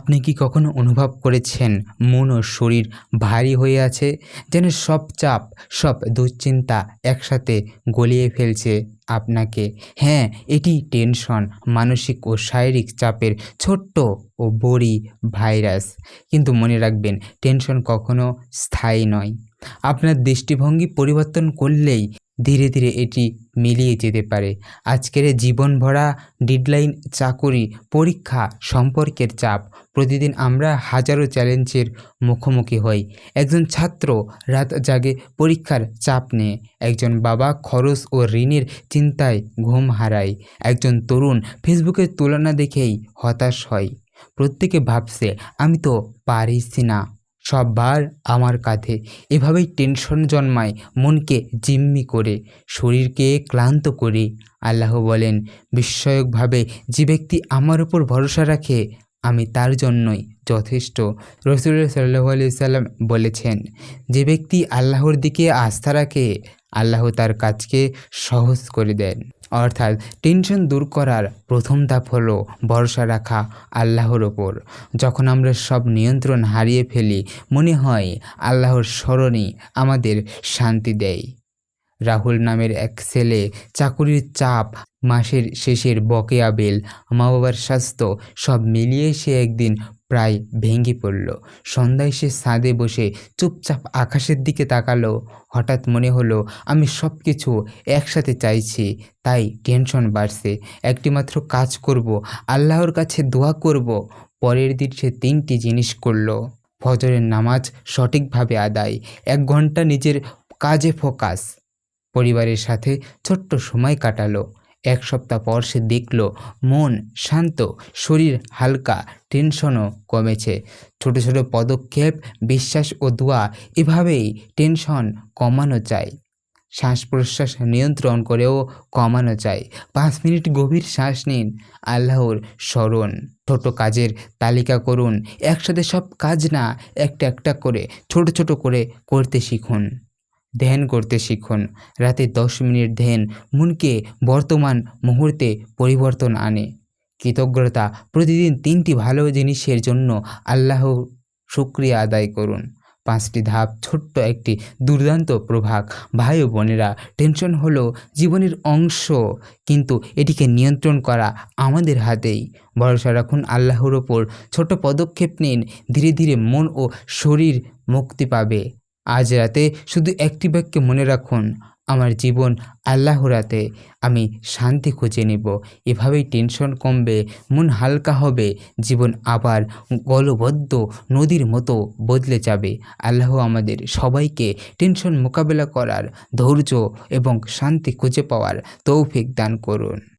আপনি কি কখনো অনুভব করেছেন মন ও শরীর ভারী হয়ে আছে? যেন সব চাপ, সব দুশ্চিন্তা একসাথে গলিয়ে ফেলছে আপনাকে। হ্যাঁ এটি টেনশন, মানসিক ও শারীরিক চাপের ছোট্ট ও বড়ি ভাইরাস। কিন্তু মনে রাখবেন, টেনশন কখনো স্থায়ী নয়। আপনার দৃষ্টিভঙ্গি পরিবর্তন করলেই ধীরে ধীরে এটি মিলিয়ে যেতে পারে। আজকের জীবন ভরা ডেডলাইন চাকুরি পরীক্ষা সম্পর্কের চাপ। প্রতিদিন আমরা হাজারো চ্যালেঞ্জের মুখোমুখি হই। একজন ছাত্র রাত জাগে পরীক্ষার চাপ নিয়ে। একজন বাবা খরচ ও ঋণের চিন্তায় ঘুম হারায়। একজন তরুণ ফেসবুকের তুলনা দেখেই হতাশ হয়। প্রত্যেকে ভাবছে, আমি তো পারিছি না। সববার আমার কাঁধে। এভাবেই টেনশন জন্মায় মনকে জিম্মি করে, শরীরকে ক্লান্ত করে। আল্লাহ বলেন, বিস্ময়কভাবে যে ব্যক্তি আমার উপর ভরসা রাখে, আমি তার জন্যই যথেষ্ট। রসুল সাল্লাহ সাল্লাম বলেছেন, যে ব্যক্তি আল্লাহর দিকে আস্থা রাখে, আল্লাহ তার কাজকে সহজ করে দেন। অর্থাৎ টেনশন দূর করার প্রথম ধাপ হলো ভরসা রাখা আল্লাহর ওপর। যখন আমরা সব নিয়ন্ত্রণ হারিয়ে ফেলি, মনে হয় আল্লাহর স্মরণই আমাদের শান্তি দেয়। রাহুল নামের এক ছেলে চাকুরির চাপ মাসের শেষের বকেয়া বিল মা বাবার স্বাস্থ্য সব মিলিয়ে সে একদিন প্রায় ভেঙে পড়ল। সন্ধ্যায় সে ছাদে বসে চুপচাপ আকাশের দিকে তাকালো। হঠাৎ মনে হলো, আমি সব কিছু একসাথে চাইছি, তাই টেনশন বাড়ছে। একটিমাত্র কাজ করব, আল্লাহর কাছে দোয়া করব। পরের দিন সে তিনটি জিনিস করল। ফজরের নামাজ সঠিকভাবে আদায়, এক ঘণ্টা নিজের কাজে ফোকাস। পরিবারের সাথে ছোট্ট সময় কাটালো। এক সপ্তাহ পর সে দেখল, মন শান্ত, শরীর হালকা, টেনশনও কমেছে। ছোট ছোট পদক্ষেপ, বিশ্বাস ও দোয়া, এভাবেই টেনশন কমানো যায়। শ্বাস প্রশ্বাস নিয়ন্ত্রণ করেও কমানো যায়। পাঁচ মিনিট গভীর শ্বাস নিন, আল্লাহর স্মরণ। ছোট কাজের তালিকা করুন, একসাথে সব কাজ না একটা একটা করে, ছোট ছোট করে করতে শিখুন। ধ্যান করতে শিখুন। রাতে দশ মিনিট ধ্যান মনকে বর্তমান মুহূর্তে পরিবর্তন আনে। কৃতজ্ঞতা প্রতিদিন তিনটি ভালো জিনিসের জন্য আল্লাহ শুক্রিয়া আদায় করুন। পাঁচটি ধাপ, ছোট্ট একটি দুর্দান্ত প্রভাব ভাই ও বোনেরা, টেনশন হলো জীবনের অংশ, কিন্তু এটিকে নিয়ন্ত্রণ করা আমাদের হাতেই। ভরসা রাখুন আল্লাহর ওপর। ছোট পদক্ষেপ নিন, ধীরে ধীরে মন ও শরীর মুক্তি পাবে। আজ রাতে শুধু একটি বাক্যে মনে রাখুন, আমার জীবন আল্লাহর হাতে, আমি শান্তি খুঁজে নেব। এভাবেই টেনশন কমবে, মন হালকা হবে, জীবন আবার গলবদ্ধ নদীর মতো বদলে যাবে। আল্লাহ আমাদের সবাইকে টেনশন মোকাবেলা করার ধৈর্য এবং শান্তি খুঁজে পাওয়ার তৌফিক দান করুন।